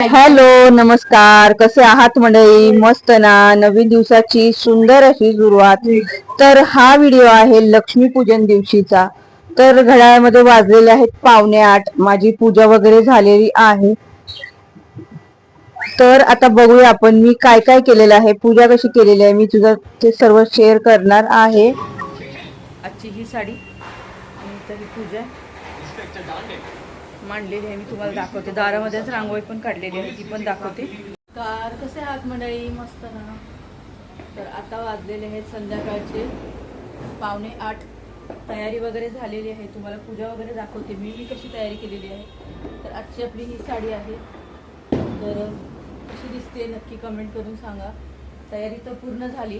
Hello नमस्कार. कसे आहात मंडळी? मस्त ना? नवीन दिवसाची सुंदर अशी सुरुवात. तर हा व्हिडिओ आहे लक्ष्मीपूजन दिवशीचा. तर घड्याळामध्ये वाजलेले आहेत पावणे आठ. माझी पूजा वगैरे झालेली आहे. तर आता बघूया आपण मी काय काय केलेलं आहे पूजा कशी केलेली आहे मी तुझं ते सर्व शेअर करणार आहे. आजची ही साडी आणि पूजा मांडलेली आहे. मी तुम्हाला दाखवते. दारामध्येच रांगोळी पण काढलेली आहे. ती पण दाखवते. कार कसे आहात मंडळी? मस्त ना? तर आता वाजलेले आहेत संध्याकाळचे. पावणे आठ. तयारी वगैरे झालेली आहे. तुम्हाला पूजा वगैरे दाखवते मी. मी कशी तयारी केलेली आहे? तर आजची आपली ही साडी आहे. तर कशी दिसते नक्की कमेंट करून सांगा. तयारी तर पूर्ण झाली.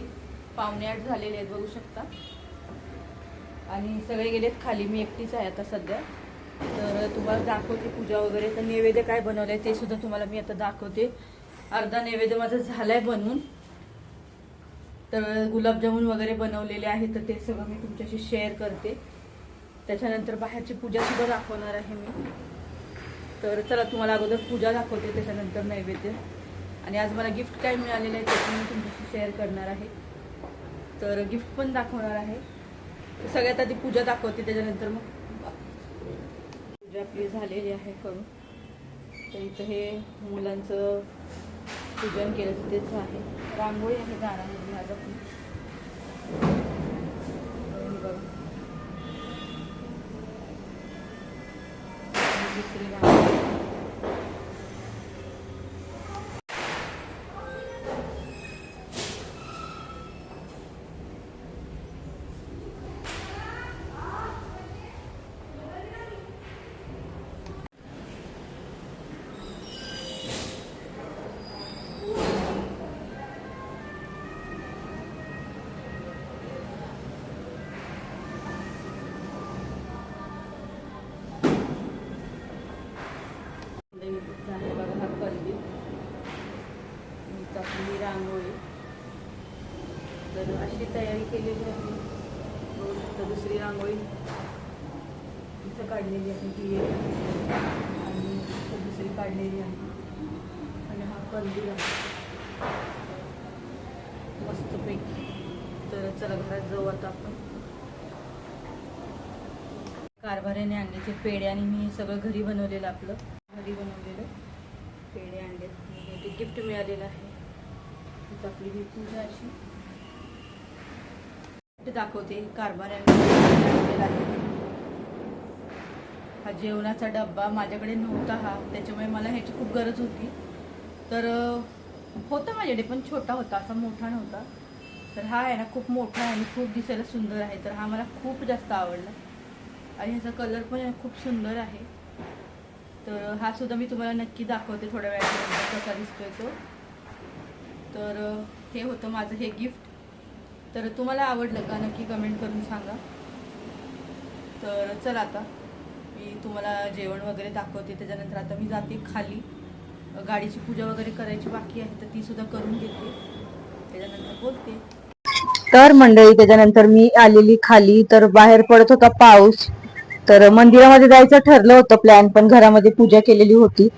पावणे आठ झालेले आहेत बघू शकता. आणि सगळे गेलेत खाली. मी एकटीच आहे आता सध्या. तर तुम्हाला दाखवते पूजा वगैरे. तर नैवेद्य काय बनवलंय ते सुद्धा तुम्हाला मी आता दाखवते. अर्धा नैवेद्य माझा झालाय बनवून. तर गुलाबजामुन वगैरे बनवलेले आहेत तर ते सगळं मी तुमच्याशी शेअर करते. त्याच्यानंतर बाहेरची पूजा सुद्धा दाखवणार आहे मी. तर चला तुम्हाला अगोदर पूजा दाखवते त्याच्यानंतर नैवेद्य. आणि आज मला गिफ्ट काय मिळालेलं आहे ते मी तुमच्याशी शेअर करणार आहे. तर गिफ्ट पण दाखवणार आहे. सगळ्यात आधी पूजा दाखवते त्याच्यानंतर मग पूजा आपली झालेली आहे करून. तर इथं हे मुलांचं पूजन केलं तर तेच आहे. रांगोळी आहे दारामध्ये आज आपली दुसरी रांगोळी. तयारी केलेली आहे. बघू शकता दुसरी रांगोळी इथं काढलेली आहे ती एक. आणि दुसरी काढलेली आहे. आणि हा कंदील आहे. मस्तपैकी. तर चला घरात जाऊ आता आपण. कारभाऱ्याने आणले ते पेढे आणि मी हे सगळं घरी बनवलेलं आपलं. घरी बनवलेलं पेढे आणले ते गिफ्ट मिळालेलं आहे. आपली ही पूजा अशी. ते दाखवते. कार्बन आहे. हा जेवणाचा डब्बा माझ्याकडे नव्हता हा. त्याच्यामुळे मला ह्याची खूप गरज होती. तर होता माझ्याकडे पण छोटा होता असा मोठा नव्हता. तर हा आहे ना खूप मोठा आहे आणि खूप दिसायला सुंदर आहे. तर हा मला खूप जास्त आवडला. आणि ह्याचा कलर पण आहे खूप सुंदर आहे. तर हा सुद्धा मी तुम्हाला नक्की दाखवते थोड्या वेळानंतर कसा दिसतोय तो. तर हे होतं माझं हे गिफ्ट तर तुम्हाला आवडलं का नक्की कमेंट करून सांगा. तर चला आता. मी तुम्हाला जेवण वगैरे दाखवते. त्याच्यानंतर आता मी जाते खाली. गाडीची पूजा वगैरे करायची बाकी आहे तर ती सुद्धा करून घेते. त्याच्यानंतर बोलते. तर मंडळी त्याच्यानंतर मी आलेली खाली. तर बाहेर पडत होता पाऊस. तर मंदिरामध्ये जायचं ठरलं होतं प्लॅन पण घरामध्ये पूजा केलेली होती.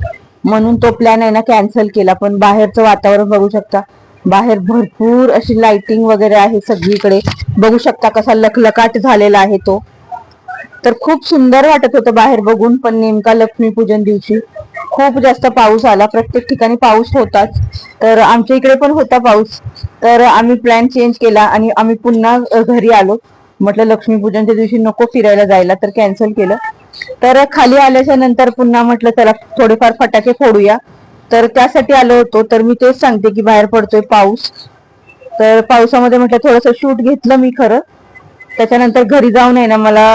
म्हणून तो प्लॅन आहे ना कॅन्सल केला. पण बाहेरचं वातावरण बघू शकता. बाहेर भरपूर अशी लाइटिंग वगैरे आहे सगळीकडे. बघू शकता कसा लखलकाट झालेला आहे तो. तर खूप सुंदर वाटत होतं बाहेर बघून पण नेमका लक्ष्मीपूजन दिवशी खूप जास्त पाऊस आला. प्रत्येक ठिकाणी पाऊस होताच. तर आमच्या इकडे पण होता पाऊस. तर आम्ही प्लॅन चेंज केला आणि आम्ही पुन्हा घरी आलो. म्हटलं लक्ष्मीपूजनच्या दिवशी नको फिरायला जायला तर कॅन्सल केलं. तर खाली आल्याच्यानंतर पुन्हा म्हटलं चला थोडेफार फटाके फोडूया. तर त्यासाठी आलो होतो तर मी तेच सांगते की बाहेर पडतोय पाऊस. तर पावसामध्ये म्हटलं थोडंसं शूट घेतलं मी खरं. त्याच्यानंतर घरी जाऊन आहे ना मला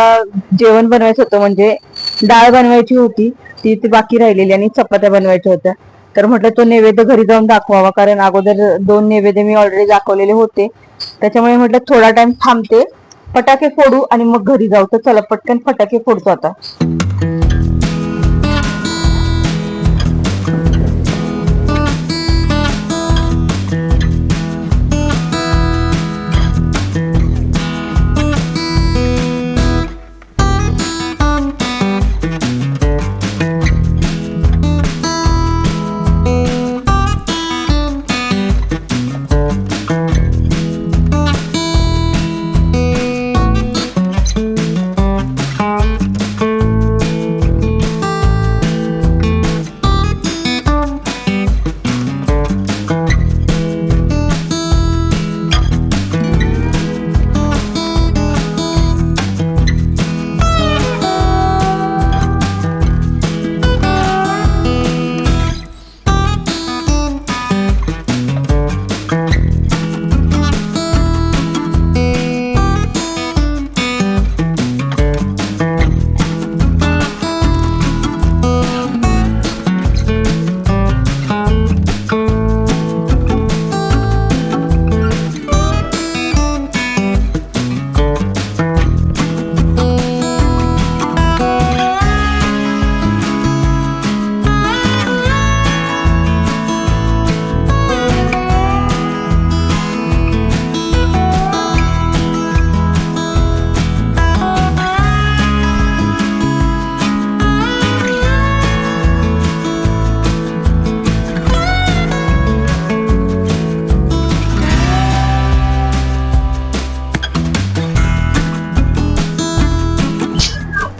जेवण बनवायचं होतं म्हणजे डाळ बनवायची होती ती ती बाकी राहिलेली आणि चपात्या बनवायच्या होत्या. तर म्हटलं तो नैवेद्य घरी जाऊन दाखवावा कारण अगोदर दोन नैवेद्य मी ऑलरेडी दाखवलेले होते. त्याच्यामुळे म्हटलं थोडा टाइम थांबते फटाके फोडू आणि मग घरी जाऊ. तर चला पटकन फटाके फोडतो आता.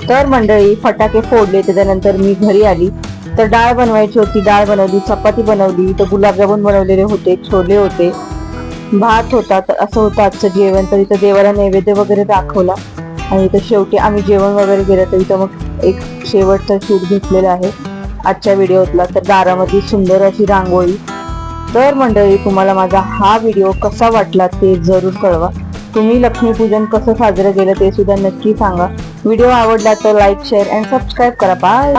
तर मंडळी फटाके फोडले त्याच्यानंतर मी घरी आली. तर डाळ बनवायची होती डाळ बनवली चपाती बनवली तर गुलाबजामुन बनवलेले होते छोले होते भात होता तर असं होतं आजचं जेवण. तर इथं देवाला नैवेद्य वगैरे दाखवला. आणि इथं शेवटी आम्ही जेवण वगैरे केलं. तर इथं मग एक शेवटचा शूट घेतलेला आहे आजच्या व्हिडिओतला. तर दारामध्ये सुंदर अशी रांगोळी. तर मंडळी तुम्हाला माझा हा व्हिडिओ कसा वाटला ते जरूर कळवा. तुम्ही लक्ष्मीपूजन कसं साजरं केलं ते सुद्धा नक्की सांगा. व्हिडिओ आवडला तर लाईक शेअर अँड सबस्क्राईब करा. बाय